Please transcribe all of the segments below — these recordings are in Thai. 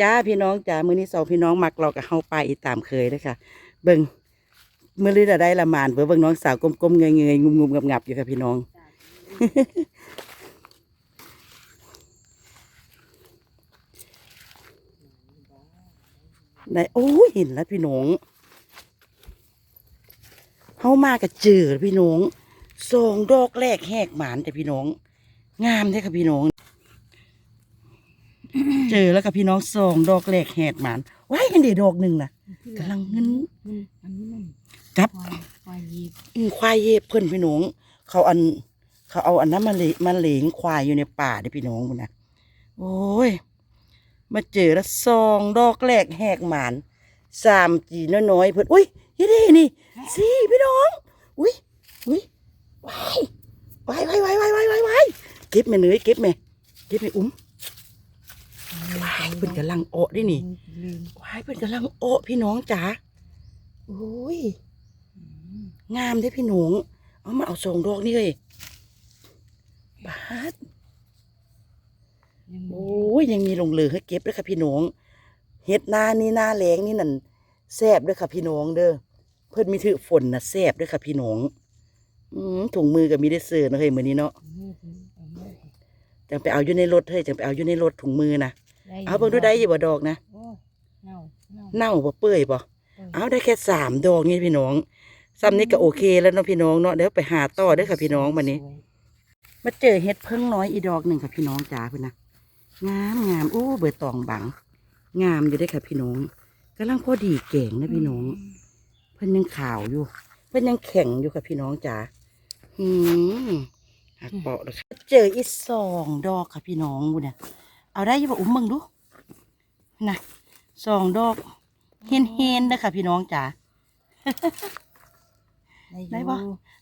จ้าพี่น้องจ้ามือนี้สองพี่น้องมักเรากับเฮาไปอีตามเคยเด้อค่ะ เบิ่งเมื้อนี้ได้ละมานเบิ่งเบิ่งน้องสาวกลมๆเงยๆงุมๆงับๆอยู่ค่ะพี่น้อง ได้โอ้เห็นแล้วพี่น้องเฮามากับเจอพี่น้องสองดอกแรกแหกหมานแต่พี่น้อง งามแท้ค่ะพี่น้อง เจอแล้วกับพี่น้องสองดอกแหลกแหดหมานว้ากันเดียวดอกหนึ่งน่ะกำลังเงินกับควายเย็บเพื่อนพี่น้องเขาอัน เขาเอาอันนั้นมาเลมาเลงควายอยู่ในป่าดิพี่น้องมันะโอ้ยมาเจอแล้วซองดอกแหลกแหกหมานสามจีน้อยๆเพื่อนอุ้ยยี่ดีนี่สี่พี่น้อง อุ้ยอุ้ยไว้ไยว้าว้าว้าว้ายว้ายเก็บแม่เนยเก็บแม่เก็บแม่อุ้ม ว้ายเพื่อนกำลังโอะด้วยนี่ลืมว้ายเพื่อนกำลังโอะพี่น้องจ๋าโอ้ยงามเด้อพี่หนูเอามาเอาส่งดอกนี่เลยบาดยังโอ้ยยังมีลงเหลือให้เก็บด้วยค่ะพี่หนูเฮ็ดหน้านี่หน้าแรงนี่นั่นแซบด้วยค่ะพี่หนูเด้อเพิ่นมีถือฝนนะแซบด้วยค่ะพี่หนูอืมถุงมือก็มีได้เสือนะเฮ้ยมื้อนี้เนาะจังไปเอาอยู่ในรถเฮ้ยจังไปเอาอยู่ในรถถุงมือนะ เอาเบิ่งดูได้อยู่บ่ดอกนะโอ้เน่าเน่าเน่าบ่เปื่อยบ่เอาได้แค่สามดอกนี่พี่น้องซ้ำนี้ก็โอเคแล้วเนาะพี่น้องเนาะเดี๋ยวไปหาต่อเด้อค่ะพี่น้องวันนี้ สวยมาเจอเห็ดเพิ่งน้อยอีดอกหนึ่งค่ะพี่น้องจ๋าคุณนะงามงามโอ้เบิดตองบัง งามอยู่ได้อค่ะพี่น้องกำลังพอดีเก่งนะพี่น้อง เพิ่นยังขาวอยู่ เพิ่นยังแข็งอยู่ค่ะพี่น้องจ๋าหืมหักเปาะเลยค่ะเจออีกสองดอกค่ะพี่น้องบุเนี่ย เอาได้อยี่บ่อุ้มมึงดูนะสองดอกเฮนเฮนๆนะคะพี่น้องจ๋าได้อยู่ปะ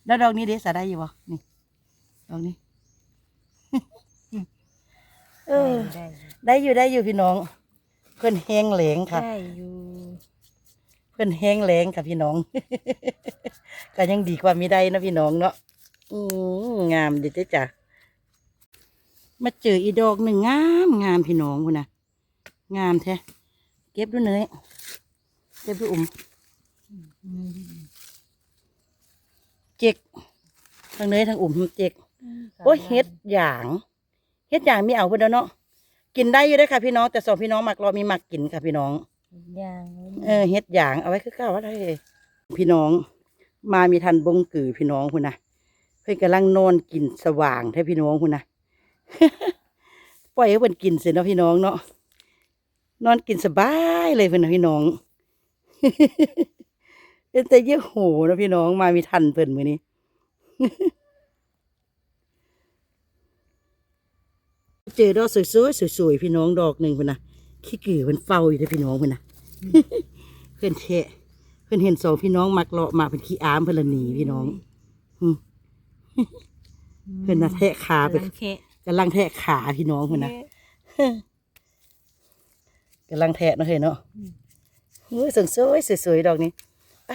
แล้วดอกนี้เดสาได้อยู่บ่นี่ดอกนี้เออได้อยู่ได้อยู่ได้อยู่พี่น้อง เพื่อนแห้งแหลงค่ะได้อยู่เพื่อนแห้งแหลงค่ะพี่น้องก็ยังดีกว่ามีได้นะพี่น้องเนาะอืมงามดีจ้ะจ้ะ มาเจออีดอกหนึ่งงามงามพี่น้องคุณนะงามแท้เก็บดูเนยเก็บดูอุ่มอืมเจ็กทั้งเนยทั้งอุ่มเจ็กโอ้ยเฮ็ดอย่างเฮ็ดอย่างมีเอาเพิ่นแล้วเนาะกินได้อยู่ได้อค่ะพี่น้อง แต่สองพี่น้องมักรอมีมักกินค่ะพี่น้องย่างเออเฮ็ดอย่างเอาไว้คือเก่าว่าได้พี่น้องมามีทันบงกือพี่น้องคุณนะเพิ่นกำลังนอนกินสว่างแท้พี่น้องคุณนะ ปล่อยให้เพิ่นกินเสร็จเนาะพี่น้องเนาะนอนกินสบายเลยเพิ่นนะพี่น้องเป็นแต่เยี่ยโหนะพี่น้องมามีทันเพิ่นมือนี้เจอดอกสวยๆสวยๆพี่น้องดอกหนึ่งเพิ่นนะขี้กือเพิ่นเฝ้าอยู่เด้อพี่น้องเพิ่นนะเพิ่นแทะเพิ่นเห็นสองพี่น้องมักเลาะมาเป็นขี้อามเพิ่นละหนีพี่น้องเพิ่นน่ะแทะขาไป กำลังแค่กำลังแทะขาพี่น้องเพิ่นนะกำลังแทะเนาะเฮ้ยเนาะโอ้ยสวยๆสวยๆดอกนี้ไป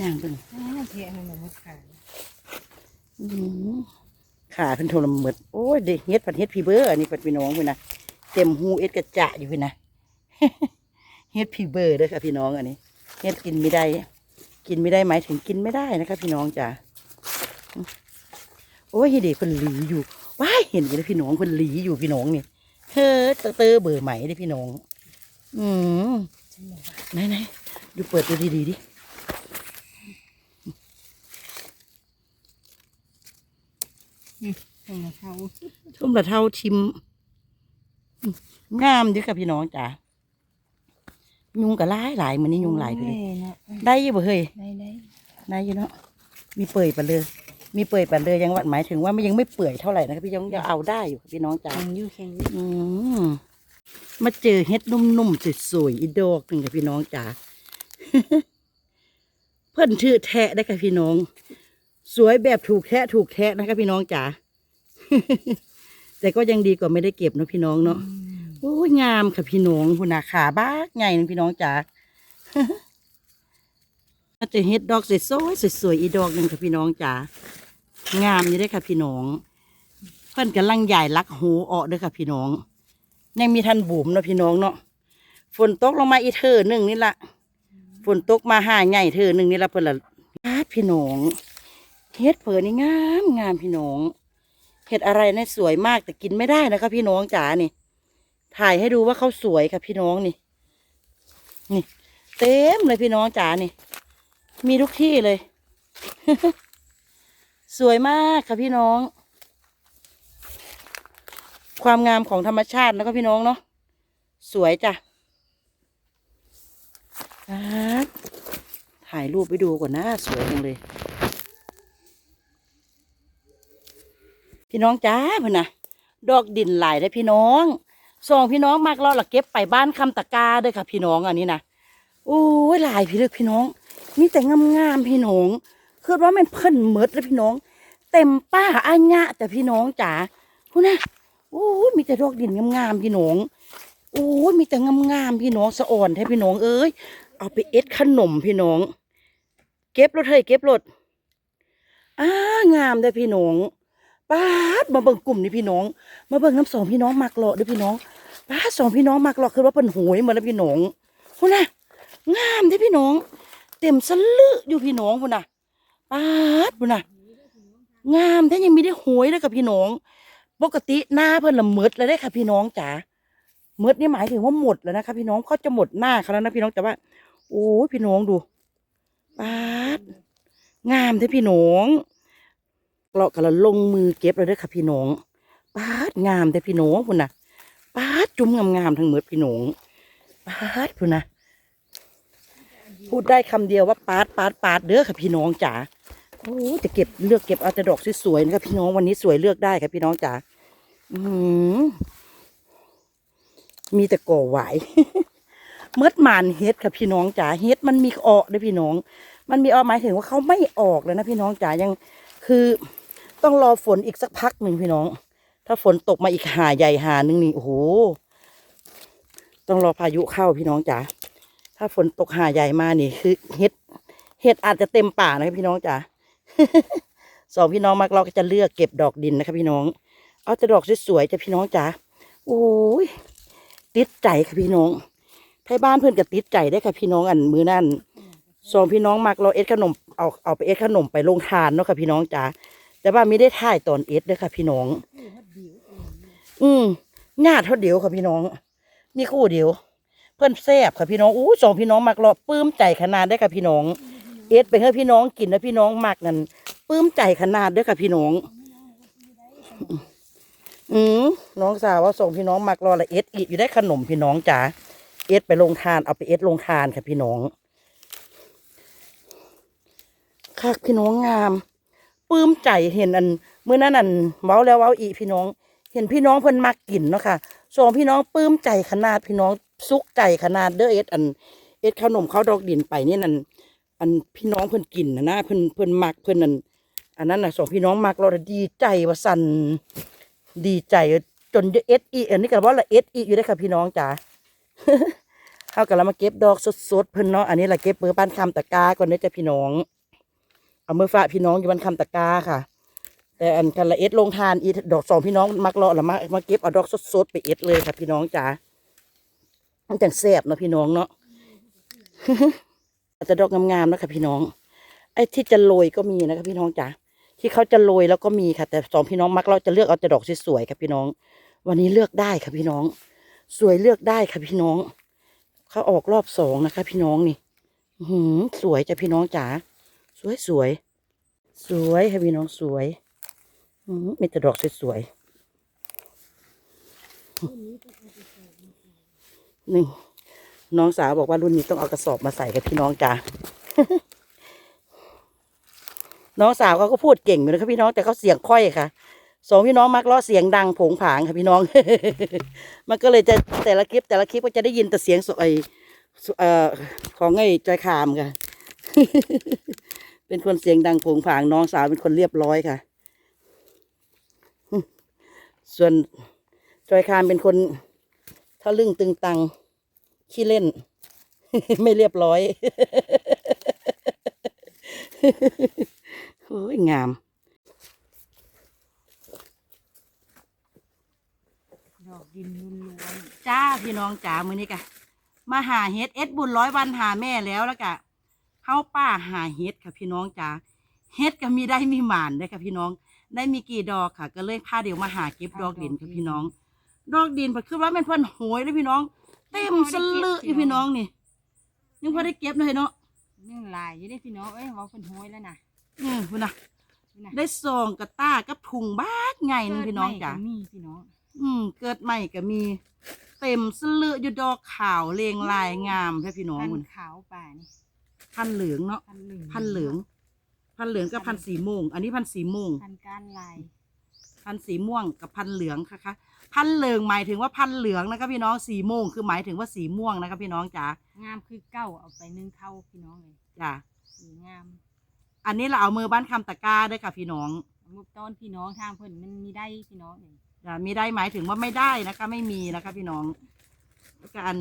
ย่างเพิ่นอ่าแค่ให้มันมาขายอื้อหือขาเพิ่นโทรมหมดโอ้ยเด็กเฮ็ดผัดเฮ็ดพี่เบอร์อันนี้ผัดพี่น้องเพิ่นนะเต็มหูเอ็ดกระจะอยู่เพิ่นนะเฮ็ดพี่เบอร์เด้อค่ะพี่น้องอันนี้เฮ็ดกินไม่ได้ กินไม่ได้หมายถึงกินไม่ได้นะคะพี่น้องจ้ะโอ้ยเด็กคนหลีอยู่ ว้ายเห็นอยู่เลยพี่น้องคนหลีอยู่พี่น้องนี่เฮ้อเตอเตอเบอร์ใหม่เลยพี่น้อง อืมไหนไหนดูเปิดดูดีๆดิให้มาเข้าทุ่มละเท่าชิมอืมงามเดีค่ะพี่น้องจ้ะยุงก็หลายหลายมันนี่ยุงหลายไปเลยโอ้เนาะได้อยี่บ่เฮ้ยได้ได้ได้อยู่เนาะมีเปื่อยปันเลย มีเปื่อยปันเลยยังว่าหมายถึงว่ามันยังไม่เปื่อยเท่าไหร่นะครับพี่ยังยังเอาได้อยู่ค่ะพี่น้องจ้ะแข็งอยู่แข็งอยู่อืมมาเจอเฮ็ดนุ่มๆสวยๆอีดอกหนึ่งค่ะพี่น้องจ๋าเพิ่นชื่อแทะได้ค่ะพี่น้อง สวยแบบถูกแทะถูกแทะนะคะพี่น้องจ๋าแต่ก็ยังดีกว่าไม่ได้เก็บเนาะพี่น้องเนาะโอ้ยงามค่ะพี่น้องคุณนาขาบ้ากใหญ่นึงพี่น้องจ๋ามาเจอเฮ็ดดอกสวยๆสวยๆอีดอกหนึ่งค่ะพี่น้องจ๋า งามอยู่ได้ค่ะพี่น้อง เพิ่อนกำลังใหญ่ลักหูออกเด้อค่ะพี่น้อง ยังมีทันบุ๋มเนาะพี่น้องเนาะฝนตกลงมาอีเธอหนึ่งนี่ละฝนตกมาห้าใหญ่เธอหนึ่งนี่ละเพิ่อนละพาดพี่น้องเฮ็ดเผินี่งามงามพี่น้องเฮ็ดอะไรเนี่ยสวยมากแต่กินไม่ได้นะคะพี่น้องจ๋านี่ ถ่ายให้ดูว่าเขาสวยค่ะพี่น้องนี่ นี่ เต็มเลยพี่น้องจ๋านี่ มีทุกที่เลย สวยมากค่ะพี่น้อง ความงามของธรรมชาติแล้วก็พี่น้องเนาะสวยจ้ะถ่ายรูปไปดูก่อนนะสวยจังเลย พี่น้องจ้าเพื่อนนะดอกดินหลายได้พี่น้องสองพี่น้องมากเราละเก็บไปบ้านคำตะกาเด้อค่ะ พี่น้องอันนี้นะโอ้ยหลายพี่เลือกพี่น้อง มีแต่งามๆพี่น้อง คือว่ามันเพิ่นเมดเลยพี่น้อง เต็มป้าอัญญะแต่พี่น้องจ๋าพูนะโอ้ยมีแต่ดอกดินงามๆพี่น้อง โอ้ยมีแต่งามๆพี่น้องสะอ่อนแท้พี่น้องเอ้ยเอาไปเอ็ดขนมพี่น้อง เก็บรถเฮ้ยเก็บรถอ้างามได้พี่น้องป้าดมาเบิ่งกลุ่มนี่พี่น้อง มาเบิ่งน้ำสองพี่น้องมักเลาะเด้พี่น้องป้าสองพี่น้องมักเลาะคือว่าเป็นหวยหมาแล้วพี่น้องพูนะงามได้พี่น้อง เต็มสลืออยู่พี่น้องพูนะ ปาดพูนะงามแท้ยังมีได้หวยเลยกับพี่น้อง ปกติหน้าเพิ่นละหมดแล้วได้ค่ะพี่น้องจ๋าหมดนี่หมายถึงว่าหมดแล้วนะคะพี่น้องเขาจะหมดหน้าเขาแล้วนะพี่น้องแต่ว่า โอ้ยพี่น้องดูปาดงามแท้พี่น้องเรากำลังลงมือเก็บแล้วด้ค่ะพี่น้องปาดงามแท้พี่น้องพุ่นนะปาดจุ่มงามๆทั้งหมดพี่น้องปาดพุ่นนะพูดได้คำเดียวว่าปาดปาดปาดเด้อค่ะพี่น้องจ๋า โอ้จะเก็บเลือกเก็บเอาแต่ดอกสวยๆนะครับพี่น้องวันนี้สวยเลือกได้ครับพี่น้องจ๋าอืมมีแต่ก่อไหวเมื่อหมานเฮ็ดค่ะพี่น้องจ๋าเฮ็ดมันมีออกด้วยพี่น้อง มันมีออกหมายถึงว่าเขาไม่ออกเลยนะพี่น้องจ๋ายังคือต้องรอฝนอีกสักพักหนึ่งพี่น้อง ถ้าฝนตกมาอีกหาใหญ่หาหนึ่งนี่โอ้โหต้องรอพายุเข้าพี่น้องจ๋าถ้าฝนตกหาใหญ่มานี่คือเฮ็ดเฮ็ดอาจจะเต็มป่านะครับพี่น้องจ๋า สองพี่น้องมักเราก็จะเลือกเก็บดอกดินนะคะพี่น้อง เอาแต่ดอกสวยๆจ้ะพี่น้องจ๋าโอ้ยติดใจค่ะพี่น้องไทยบ้านเพื่อนก็ติดใจได้ค่ะพี่น้องอันมือนั่นสองพี่น้องมักเราเอ็ดขนมเอาเอาไปเอ็ดขนมไปลงทานเนาะค่ะพี่น้องจ๋าแต่ว่าไม่ได้ถ่ายตอนเอ็ดเด้อค่ะพี่น้อง อืมญาติเท่าเดียวค่ะพี่น้อง มีคู่เดียว เพื่อนแซ่บค่ะพี่น้องอู้สองพี่น้องมักเราปลื้มใจขนาดได้ค่ะพี่น้อง เอ็ดไปให้พี่น้องกินแล้วพี่น้องมักนั่นปลื้มใจขนาดเด้อค่ะพี่น้อง อืมน้องสาวว่าส่งพี่น้องมักรอละเอ็ดอีกอยู่ได้ขนมพี่น้องจ๋าเอ็ดไปลงทานเอาไปเอ็ดลงทานค่ะพี่น้องค่ะพี่น้องงามปลื้มใจเห็นอันเมื่อนั้นอันเว้าแล้วเว้าอีพี่น้อง เห็นพี่น้องเพิ่นมักกินเนาะค่ะสองพี่น้องปลื้มใจขนาดพี่น้องสุขใจขนาดเด้อเอ็ดอันเอ็ดขนมข้าวดอกดินไปนี่นั่น อันพี่น้องเพิ่นกินนะนะเพิ่นเพิ่นมักเพิ่นนั่นอันนั้นนะสองพี่น้องมักเราดีใจว่าสันดีใจจนเอ็ดอีอันนี้ก็ว่าละเอ็ดอีอยู่ได้ค่ะพี่น้องจ๋าเฮาก็เรามาเก็บดอกสดๆเพิ่นเนาะอันนี้ละเก็บมือบ้านคำตะกาก่อนเด้อจ้ะพี่น้อง เอามือฝากพี่น้องอยู่บ้านคำตะกาค่ะ แต่อันกันละเอ็ดลงทานอีดอกสองพี่น้องมักเลาะละมามาเก็บเอาดอกสดๆไปเอ็ดเลยค่ะพี่น้องจ๋ามันจังแซ่บเนาะพี่น้องเนาะ อาจะดอกงามๆนะคะพี่น้อง ไอ้ที่จะโรยก็มีนะคะพี่น้องจ๋าที่เขาจะโรยแล้วก็มีค่ะ แต่สองพี่น้องมักเราจะเลือกเอาแต่ดอกสวยๆค่ะพี่น้อง วันนี้เลือกได้ค่ะพี่น้อง สวยเลือกได้ค่ะพี่น้อง เขาออกรอบสองนะคะ พี่น้องนี่หือสวยจ้ะพี่น้องจ๋าสวยสวยๆสวยค่ะพี่น้องสวยอืมมีแต่ดอกสวยๆหนี่ง น้องสาวบอกว่ารุ่นนี้ต้องเอากระสอบมาใส่กับพี่น้องจ้าน้องสาวเขาก็พูดเก่งอยู่นะครับพี่น้องแต่เขาเสียงค่อยค่ะสองพี่น้องมักล้อเสียงดังผงผางค่ะพี่น้อง มันก็เลยจะแต่ละคลิป แต่ละคลิปก็จะได้ยินแต่เสียงสไอเอ่อของไอ้จอยคามค่ะ เป็นคนเสียงดังผงผางน้องสาวเป็นคนเรียบร้อยค่ะ ส่วนจอยคามเป็นคนทะลึ่งตึงตัง ขี้เล่น ไม่เรียบร้อยโอ้ยงามดอกดินล้วนจ้าพี่น้องจ๋ามือนี้กะมาหาเฮ็ดเอ็ดบุญร้อยวันหาแม่แล้วแล้วกะเฮาป้าหาเฮ็ดค่ะพี่น้องจ๋าเฮ็ดก็มีได้มีหมานได้ค่ะพี่น้อง ได้มีกี่ดอกค่ะ ก็เลยพาเดี๋ยวมาหาเก็บดอกดินค่ะพี่น้อง ดอกดินเพิ่นคือว่าแม่นเพิ่นโหยเลยพี่น้อง เต็มสลืออยู่พี่น้องนี่ยังพอได้เก็บเลยเนาะๆยังหลายอยู่ได้พี่น้องเอ้ยเว่าเป็นห้อยแล้วนะอือพุ่นน่ะนี่นะได้ซองกระต้ากับถุงบาดใหญ่หนึงพี่น้องจ๋าเกิดใหม่ก็มีพี่น้องอืม เกิดใหม่ก็มี เต็มสลืออยู่ดอกขาวเลงลายงามแท้พี่น้องพันพุ่นธุ์ขาวป่านี่พันเหลืองเนาะพันธุ์เหลืองพันเหลือง พันเหลืองกับพันสีม่วงอันนี้พันสีม่วงพันธุ์ก้านลายพันสีม่วงกับพันเหลืองค่ะคะ พันเหลืองหมายถึงว่าพันเหลืองนะคะพี่น้องสีม่วงคือหมายถึงว่าสีม่วงนะคะพี่น้องจ๋างามคือเก้าเอาไปนึ่งเข้าวพี่น้องเลยจ้ะสีงาม อันนี้เราเอามือบ้านคำตะกร้าด้วยค่ะพี่น้องมุกต้นพี่น้องทางเพิ่นมันมีได้พี่น้องเลยจ้ะมีได้หมายถึงว่าไม่ได้นะคะ ไม่มีนะคะ พี่น้องแล้วก็อัน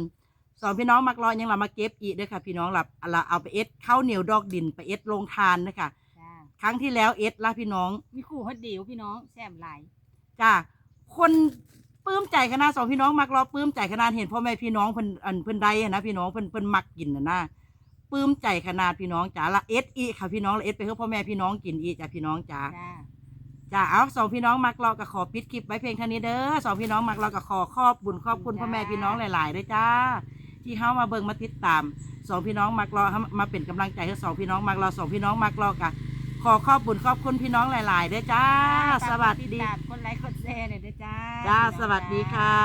สองพี่น้องมักรอยังเรามาเก็บอีกด้วยค่ะ พี่น้องเราเราเอาไปเอ็ดข้าวเหนียวดอกดินไปเอ็ดลงทานนะคะจ้าครั้งที่แล้วเอ็ดละพี่น้อง มีคู่ฮอดเดียวพี่น้องแซ่บหลายจ้าคน ปลื้มใจขนาดสองพี่น้องมักรอปลื้มใจขนาดเห็นพ่อแม่พี่น้องเพิ่นอันเพิ่นได้อะนะพี่น้องเพิ่นเพิ่นมักกินนะนะปลื้มใจขนาดพี่น้องจ๋าละเอ็ดอีกค่ะพี่น้องละเอ็ดไปให้พ่อแม่พี่น้องกินอีกจ้ะพี่น้องจ๋าจ้าจ้าเอาสองพี่น้องมักรอกับขอปิดคลิปไว้เพียงเท่านี้เด้อสองพี่น้องมักรอกับขอขอบบุญขอบคุณพ่อแม่พี่น้องหลายๆด้วยจ้า ที่เข้ามาเบิ่งมาติดตามสองพี่น้องมักรอมาเป็นกำลังใจให้สองพี่น้องมักรอสองพี่น้องมักรอกับ ขอขอบบุญขอบคุณพี่น้องหลายๆได้จ้า สวัสดี คนไลค์คนแชร์เลยด้จ้า จ้า สวัสดีค่ะ